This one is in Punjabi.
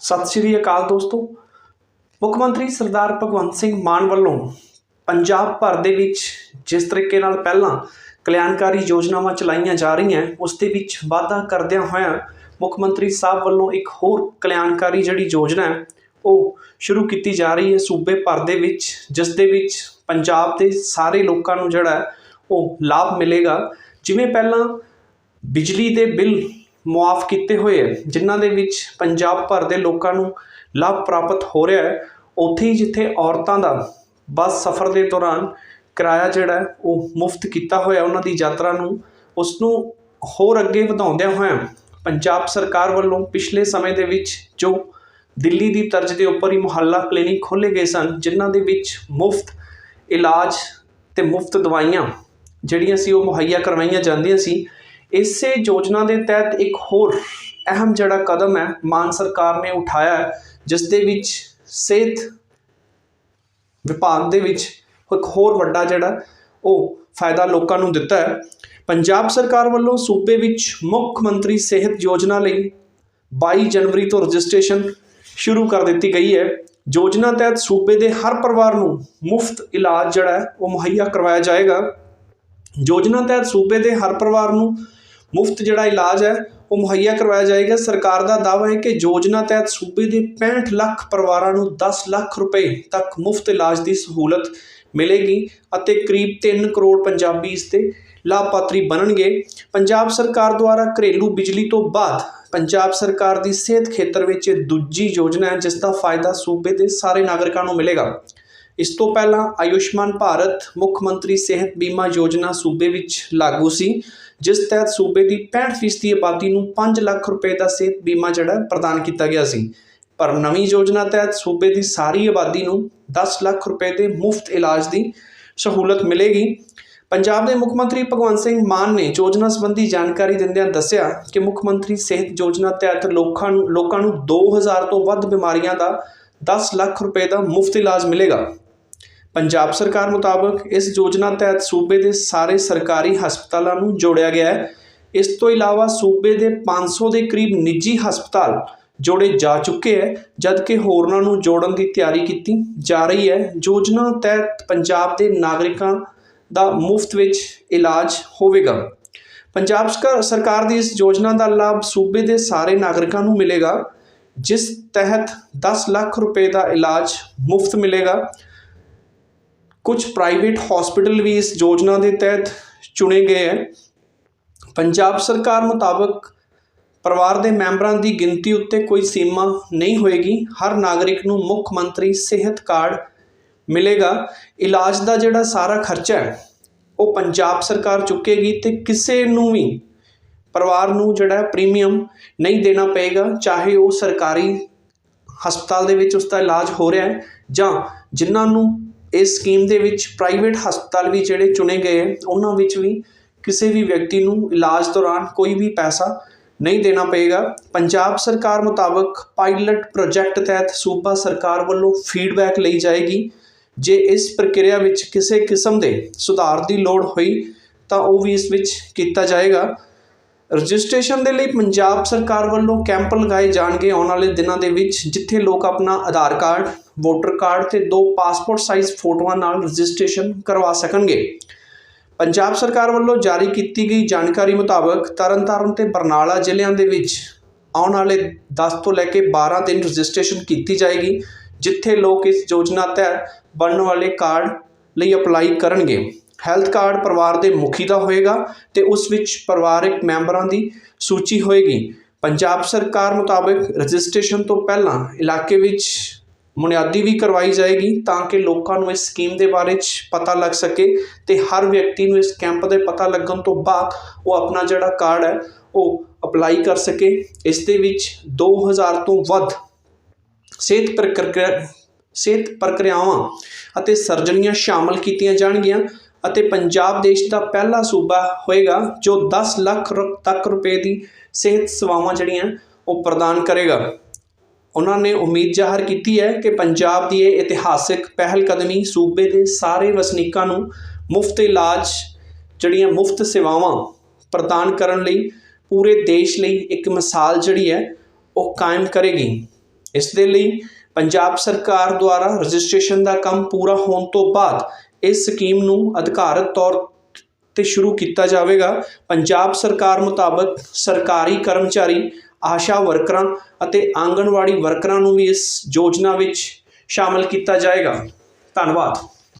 ਸਤਿ ਸ਼੍ਰੀ ਅਕਾਲ ਦੋਸਤੋ। ਮੁੱਖ ਮੰਤਰੀ ਸਰਦਾਰ ਭਗਵੰਤ ਸਿੰਘ ਮਾਨ ਵੱਲੋਂ ਪੰਜਾਬ ਭਰ ਦੇ ਵਿੱਚ ਜਿਸ ਤਰੀਕੇ ਨਾਲ ਪਹਿਲਾਂ ਕਲਿਆਣਕਾਰੀ ਯੋਜਨਾਵਾਂ ਚਲਾਈਆਂ ਜਾ ਰਹੀਆਂ, ਉਸ ਦੇ ਵਿੱਚ ਵਾਧਾ ਕਰਦਿਆਂ ਹੋਇਆਂ ਮੁੱਖ ਮੰਤਰੀ ਸਾਹਿਬ ਵੱਲੋਂ ਇੱਕ ਹੋਰ ਕਲਿਆਣਕਾਰੀ ਜਿਹੜੀ ਯੋਜਨਾ ਹੈ, ਉਹ ਸ਼ੁਰੂ ਕੀਤੀ ਜਾ ਰਹੀ ਹੈ ਸੂਬੇ ਭਰ ਦੇ ਵਿੱਚ, ਜਿਸ ਦੇ ਵਿੱਚ ਪੰਜਾਬ ਦੇ ਸਾਰੇ ਲੋਕਾਂ ਨੂੰ ਜਿਹੜਾ ਉਹ ਲਾਭ ਮਿਲੇਗਾ। ਜਿਵੇਂ ਪਹਿਲਾਂ ਬਿਜਲੀ ਦੇ ਬਿੱਲ ਮੁਆਫ ਕੀਤੇ ਹੋਏ ਹੈ, ਜਿਨ੍ਹਾਂ ਦੇ ਵਿੱਚ ਪੰਜਾਬ ਭਰ ਦੇ ਲੋਕਾਂ ਨੂੰ ਲਾਭ ਪ੍ਰਾਪਤ ਹੋ ਰਿਹਾ ਹੈ। ਉੱਥੇ ਹੀ ਜਿੱਥੇ ਔਰਤਾਂ ਦਾ ਬੱਸ ਸਫ਼ਰ ਦੇ ਦੌਰਾਨ ਕਿਰਾਇਆ ਜਿਹੜਾ ਉਹ ਮੁਫਤ ਕੀਤਾ ਹੋਇਆ, ਉਹਨਾਂ ਦੀ ਯਾਤਰਾ ਨੂੰ ਉਸ ਨੂੰ ਹੋਰ ਅੱਗੇ ਵਧਾਉਂਦਿਆਂ ਹੋਇਆਂ ਪੰਜਾਬ ਸਰਕਾਰ ਵੱਲੋਂ ਪਿਛਲੇ ਸਮੇਂ ਦੇ ਵਿੱਚ ਜੋ ਦਿੱਲੀ ਦੀ ਤਰਜ਼ ਦੇ ਉੱਪਰ ਹੀ ਮੁਹੱਲਾ ਕਲੀਨਿਕ ਖੋਲ੍ਹੇ ਗਏ ਸਨ, ਜਿਨ੍ਹਾਂ ਦੇ ਵਿੱਚ ਮੁਫਤ ਇਲਾਜ ਤੇ ਮੁਫਤ ਦਵਾਈਆਂ ਜਿਹੜੀਆਂ ਸੀ, ਉਹ ਮੁਹੱਈਆ ਕਰਵਾਈਆਂ ਜਾਂਦੀਆਂ ਸੀ। ਇਸੇ ਯੋਜਨਾ ਦੇ ਤਹਿਤ ਇੱਕ ਹੋਰ ਅਹਿਮ ਜਿਹੜਾ ਕਦਮ ਹੈ, ਮਾਨ ਸਰਕਾਰ ਨੇ ਉਠਾਇਆ ਜਿਸ ਦੇ ਵਿੱਚ ਸਿਹਤ ਵਿਭਾਗ ਦੇ ਵਿੱਚ ਇੱਕ ਹੋਰ ਵੱਡਾ ਜਿਹੜਾ ਉਹ ਫਾਇਦਾ ਲੋਕਾਂ ਨੂੰ ਦਿੱਤਾ ਹੈ। ਪੰਜਾਬ ਸਰਕਾਰ ਵੱਲੋਂ ਸੂਬੇ ਵਿੱਚ ਮੁੱਖ ਮੰਤਰੀ ਸਿਹਤ ਯੋਜਨਾ ਲਈ 22 ਜਨਵਰੀ ਤੋਂ ਰਜਿਸਟ੍ਰੇਸ਼ਨ ਸ਼ੁਰੂ ਕਰ ਦਿੱਤੀ ਗਈ ਹੈ। ਯੋਜਨਾ ਤਹਿਤ ਸੂਬੇ ਦੇ ਹਰ ਪਰਿਵਾਰ ਨੂੰ ਮੁਫਤ ਇਲਾਜ ਜਿਹੜਾ ਉਹ ਮੁਹੱਈਆ ਕਰਵਾਇਆ ਜਾਏਗਾ। ਯੋਜਨਾ ਤਹਿਤ ਸੂਬੇ ਦੇ ਹਰ ਪਰਿਵਾਰ ਨੂੰ ਮੁਫਤ ਜਿਹੜਾ ਇਲਾਜ ਹੈ, ਉਹ ਮੁਹੱਈਆ ਕਰਵਾਇਆ ਜਾਏਗਾ। ਸਰਕਾਰ ਦਾ ਦਾਅਵਾ ਹੈ ਕਿ ਯੋਜਨਾ ਤਹਿਤ ਸੂਬੇ ਦੇ 65 ਲੱਖ ਪਰਿਵਾਰਾਂ ਨੂੰ 10 ਲੱਖ ਰੁਪਏ ਤੱਕ ਮੁਫਤ ਇਲਾਜ ਦੀ ਸਹੂਲਤ ਮਿਲੇਗੀ ਅਤੇ ਕਰੀਬ 3 ਕਰੋੜ ਪੰਜਾਬੀ ਇਸ ਤੇ ਲਾਭਪਾਤਰੀ ਬਣਨਗੇ। ਪੰਜਾਬ ਸਰਕਾਰ ਦੁਆਰਾ ਘਰੇਲੂ ਬਿਜਲੀ ਤੋਂ ਬਾਅਦ ਪੰਜਾਬ ਸਰਕਾਰ ਦੀ ਸਿਹਤ ਖੇਤਰ ਵਿੱਚ ਇਹ ਦੂਜੀ ਯੋਜਨਾ ਹੈ, ਜਿਸ ਦਾ ਫਾਇਦਾ ਸੂਬੇ ਦੇ ਸਾਰੇ ਨਾਗਰਿਕਾਂ ਨੂੰ ਮਿਲੇਗਾ। ਇਸ ਤੋਂ ਪਹਿਲਾਂ ਆਯੁਸ਼ਮਾਨ ਭਾਰਤ ਮੁੱਖ ਮੰਤਰੀ ਸਿਹਤ ਬੀਮਾ ਯੋਜਨਾ ਸੂਬੇ ਵਿੱਚ ਲਾਗੂ ਸੀ, ਜਿਸ ਤਹਿਤ ਸੂਬੇ ਦੀ 65% ਆਬਾਦੀ ਨੂੰ 5 ਲੱਖ ਰੁਪਏ ਦਾ ਸਿਹਤ ਬੀਮਾ ਜਿਹੜਾ ਪ੍ਰਦਾਨ ਕੀਤਾ ਗਿਆ ਸੀ। ਪਰ ਨਵੀਂ ਯੋਜਨਾ ਤਹਿਤ ਸੂਬੇ ਦੀ ਸਾਰੀ ਆਬਾਦੀ ਨੂੰ 10 ਲੱਖ ਰੁਪਏ ਦੇ ਮੁਫਤ ਇਲਾਜ ਦੀ ਸਹੂਲਤ ਮਿਲੇਗੀ। ਪੰਜਾਬ ਦੇ ਮੁੱਖ ਮੰਤਰੀ ਭਗਵੰਤ ਸਿੰਘ ਮਾਨ ਨੇ ਯੋਜਨਾ ਸੰਬੰਧੀ ਜਾਣਕਾਰੀ ਦਿੰਦਿਆਂ ਦੱਸਿਆ ਕਿ ਮੁੱਖ ਮੰਤਰੀ ਸਿਹਤ ਯੋਜਨਾ ਤਹਿਤ ਲੋਕਾਂ ਨੂੰ ਲੋਕਾਂ ਨੂੰ 2000 ਤੋਂ ਵੱਧ ਬਿਮਾਰੀਆਂ ਦਾ 10 ਲੱਖ ਰੁਪਏ ਦਾ ਮੁਫਤ ਇਲਾਜ ਮਿਲੇਗਾ। ਪੰਜਾਬ ਸਰਕਾਰ ਮੁਤਾਬਕ ਇਸ ਯੋਜਨਾ ਤਹਿਤ ਸੂਬੇ ਦੇ ਸਾਰੇ ਸਰਕਾਰੀ ਹਸਪਤਾਲਾਂ ਨੂੰ ਜੋੜਿਆ ਗਿਆ ਹੈ। ਇਸ ਤੋਂ ਇਲਾਵਾ ਸੂਬੇ ਦੇ 500 ਦੇ ਕਰੀਬ ਨਿੱਜੀ ਹਸਪਤਾਲ ਜੋੜੇ ਜਾ ਚੁੱਕੇ ਹੈ, ਜਦਕਿ ਹੋਰਨਾਂ ਨੂੰ ਜੋੜਨ ਦੀ ਤਿਆਰੀ ਕੀਤੀ ਜਾ ਰਹੀ ਹੈ। ਯੋਜਨਾ ਤਹਿਤ ਪੰਜਾਬ ਦੇ ਨਾਗਰਿਕਾਂ ਦਾ ਮੁਫਤ ਵਿੱਚ ਇਲਾਜ ਹੋਵੇਗਾ। ਪੰਜਾਬ ਸਰਕਾਰ- ਸਰਕਾਰ ਦੀ ਇਸ ਯੋਜਨਾ ਦਾ ਲਾਭ ਸੂਬੇ ਦੇ ਸਾਰੇ ਨਾਗਰਿਕਾਂ ਨੂੰ ਮਿਲੇਗਾ, ਜਿਸ ਤਹਿਤ 10 ਲੱਖ ਰੁਪਏ ਦਾ ਇਲਾਜ ਮੁਫਤ ਮਿਲੇਗਾ। ਕੁਝ ਪ੍ਰਾਈਵੇਟ ਹਸਪੀਟਲ ਵੀ ਇਸ ਯੋਜਨਾ ਦੇ ਤਹਿਤ ਚੁਣੇ ਗਏ ਹੈ। ਪੰਜਾਬ ਸਰਕਾਰ ਮੁਤਾਬਕ ਪਰਿਵਾਰ ਦੇ ਮੈਂਬਰਾਂ ਦੀ ਗਿਣਤੀ ਉੱਤੇ ਕੋਈ ਸੀਮਾ ਨਹੀਂ ਹੋਏਗੀ। ਹਰ ਨਾਗਰਿਕ ਨੂੰ ਮੁੱਖ ਮੰਤਰੀ ਸਿਹਤ ਕਾਰਡ ਮਿਲੇਗਾ। ਇਲਾਜ ਦਾ ਜਿਹੜਾ ਸਾਰਾ ਖਰਚਾ ਹੈ, ਉਹ ਪੰਜਾਬ ਸਰਕਾਰ ਚੁੱਕੇਗੀ ਤੇ ਕਿਸੇ ਨੂੰ ਵੀ ਪਰਿਵਾਰ ਨੂੰ ਜਿਹੜਾ ਪ੍ਰੀਮੀਅਮ ਨਹੀਂ ਦੇਣਾ ਪਏਗਾ। ਚਾਹੇ ਉਹ ਸਰਕਾਰੀ ਹਸਪਤਾਲ ਦੇ ਵਿੱਚ ਉਸ ਦਾ ਇਲਾਜ ਹੋ ਰਿਹਾ ਹੈ ਜਾਂ ਜਿਨ੍ਹਾਂ ਨੂੰ ਇਸ ਸਕੀਮ ਦੇ ਵਿੱਚ ਪ੍ਰਾਈਵੇਟ ਹਸਪਤਾਲ ਵੀ ਜਿਹੜੇ ਚੁਣੇ ਗਏ ਹੈ, ਉਹਨਾਂ ਵਿੱਚ ਵੀ ਕਿਸੇ ਵੀ ਵਿਅਕਤੀ ਨੂੰ ਇਲਾਜ ਦੌਰਾਨ ਕੋਈ ਵੀ ਪੈਸਾ ਨਹੀਂ ਦੇਣਾ ਪਏਗਾ। ਪੰਜਾਬ ਸਰਕਾਰ ਮੁਤਾਬਕ ਪਾਇਲਟ ਪ੍ਰੋਜੈਕਟ ਤਹਿਤ ਸੂਬਾ ਸਰਕਾਰ ਵੱਲੋਂ ਫੀਡਬੈਕ ਲਈ ਜਾਏਗੀ। ਜੇ ਇਸ ਪ੍ਰਕਿਰਿਆ ਵਿੱਚ ਕਿਸੇ ਕਿਸਮ ਦੇ ਸੁਧਾਰ ਦੀ ਲੋੜ ਹੋਈ, ਤਾਂ ਉਹ ਵੀ ਇਸ ਵਿੱਚ ਕੀਤਾ ਜਾਏਗਾ। ਰਜਿਸਟ੍ਰੇਸ਼ਨ ਦੇ ਲਈ ਪੰਜਾਬ ਸਰਕਾਰ ਵੱਲੋਂ ਕੈਂਪ ਲਗਾਏ ਜਾਣਗੇ ਆਉਣ ਵਾਲੇ ਦਿਨਾਂ ਦੇ ਵਿੱਚ, ਜਿੱਥੇ ਲੋਕ ਆਪਣਾ ਆਧਾਰ ਕਾਰਡ ਵੋਟਰ ਕਾਰਡ ਤੇ ਦੋ ਪਾਸਪੋਰਟ ਸਾਈਜ਼ ਫੋਟੋਆਂ ਨਾਲ ਰਜਿਸਟ੍ਰੇਸ਼ਨ ਕਰਵਾ ਸਕਣਗੇ। ਪੰਜਾਬ ਸਰਕਾਰ ਵੱਲੋਂ ਜਾਰੀ ਕੀਤੀ ਗਈ ਜਾਣਕਾਰੀ ਮੁਤਾਬਕ ਤਰਨਤਾਰਨ ਤੇ ਬਰਨਾਲਾ ਜ਼ਿਲ੍ਹਿਆਂ ਦੇ ਵਿੱਚ ਆਉਣ ਵਾਲੇ 10 ਤੋਂ ਲੈ ਕੇ 12 ਦਿਨ ਰਜਿਸਟ੍ਰੇਸ਼ਨ ਕੀਤੀ ਜਾਏਗੀ, ਜਿੱਥੇ ਲੋਕ ਇਸ ਯੋਜਨਾ ਤਹਿਤ ਬਣਨ ਵਾਲੇ ਕਾਰਡ ਲਈ ਅਪਲਾਈ ਕਰਨਗੇ। ਹੈਲਥ ਕਾਰਡ ਪਰਿਵਾਰ ਦੇ ਮੁਖੀ ਦਾ ਹੋਏਗਾ ਤੇ ਉਸ ਵਿੱਚ ਪਰਿਵਾਰਕ ਮੈਂਬਰਾਂ ਦੀ ਸੂਚੀ ਹੋਏਗੀ। ਪੰਜਾਬ ਸਰਕਾਰ ਮੁਤਾਬਕ ਰਜਿਸਟ੍ਰੇਸ਼ਨ ਤੋਂ ਪਹਿਲਾਂ ਇਲਾਕੇ ਵਿੱਚ ਬੁਨਿਆਦੀ ਵੀ ਕਰਵਾਈ ਜਾਏਗੀ ਤਾਂ ਕਿ ਲੋਕਾਂ ਨੂੰ ਇਸ ਸਕੀਮ ਦੇ ਬਾਰੇ ਚ ਪਤਾ ਲੱਗ ਸਕੇ ਤੇ ਹਰ ਵਿਅਕਤੀ ਨੂੰ ਇਸ ਕੈਂਪ ਦੇ ਪਤਾ ਲੱਗਣ ਤੋਂ ਬਾਅਦ ਉਹ ਆਪਣਾ ਜਿਹੜਾ ਕਾਰਡ ਹੈ, ਉਹ ਅਪਲਾਈ ਕਰ ਸਕੇ। ਇਸ ਦੇ ਵਿੱਚ 2000 ਤੋਂ ਵੱਧ ਸਿਹਤ ਪ੍ਰਕਿਰਿਆ, ਸਿਹਤ ਪ੍ਰਕਿਰਿਆਵਾਂ ਅਤੇ ਸਰਜਰੀਆਂ ਸ਼ਾਮਲ ਕੀਤੀਆਂ ਜਾਣਗੀਆਂ ਅਤੇ ਪੰਜਾਬ ਦੇਸ਼ ਦਾ ਪਹਿਲਾ ਸੂਬਾ ਹੋਏਗਾ ਜੋ 10 ਲੱਖ ਰੁ- ਤੱਕ ਰੁਪਏ ਦੀ ਸਿਹਤ ਸੇਵਾਵਾਂ ਜਿਹੜੀਆਂ ਉਹ ਪ੍ਰਦਾਨ ਕਰੇਗਾ। ਉਹਨਾਂ ਨੇ ਉਮੀਦ ਜ਼ਾਹਰ ਕੀਤੀ ਹੈ ਕਿ ਪੰਜਾਬ ਦੀ ਇਹ ਇਤਿਹਾਸਿਕ ਪਹਿਲਕਦਮੀ ਸੂਬੇ ਦੇ ਸਾਰੇ ਵਸਨੀਕਾਂ ਨੂੰ ਮੁਫਤ ਇਲਾਜ, ਜਿਹੜੀਆਂ ਮੁਫਤ ਸੇਵਾਵਾਂ ਪ੍ਰਦਾਨ ਕਰਨ ਲਈ, ਪੂਰੇ ਦੇਸ਼ ਲਈ ਇੱਕ ਮਿਸਾਲ ਜਿਹੜੀ ਹੈ, ਉਹ ਕਾਇਮ ਕਰੇਗੀ। ਇਸ ਦੇ ਲਈ ਪੰਜਾਬ ਸਰਕਾਰ ਦੁਆਰਾ ਰਜਿਸਟ੍ਰੇਸ਼ਨ ਦਾ ਕੰਮ ਪੂਰਾ ਹੋਣ ਤੋਂ ਬਾਅਦ ਇਸ ਸਕੀਮ ਨੂੰ ਅਧਿਕਾਰਤ ਤੌਰ ਤੇ ਸ਼ੁਰੂ ਕੀਤਾ ਜਾਵੇਗਾ। ਪੰਜਾਬ ਸਰਕਾਰ ਮੁਤਾਬਕ ਸਰਕਾਰੀ ਕਰਮਚਾਰੀ ਆਸ਼ਾ ਵਰਕਰਾਂ ਅਤੇ ਆਂਗਣਵਾੜੀ ਵਰਕਰਾਂ ਨੂੰ ਵੀ ਇਸ ਯੋਜਨਾ ਵਿੱਚ ਸ਼ਾਮਲ ਕੀਤਾ ਜਾਏਗਾ। ਧੰਨਵਾਦ।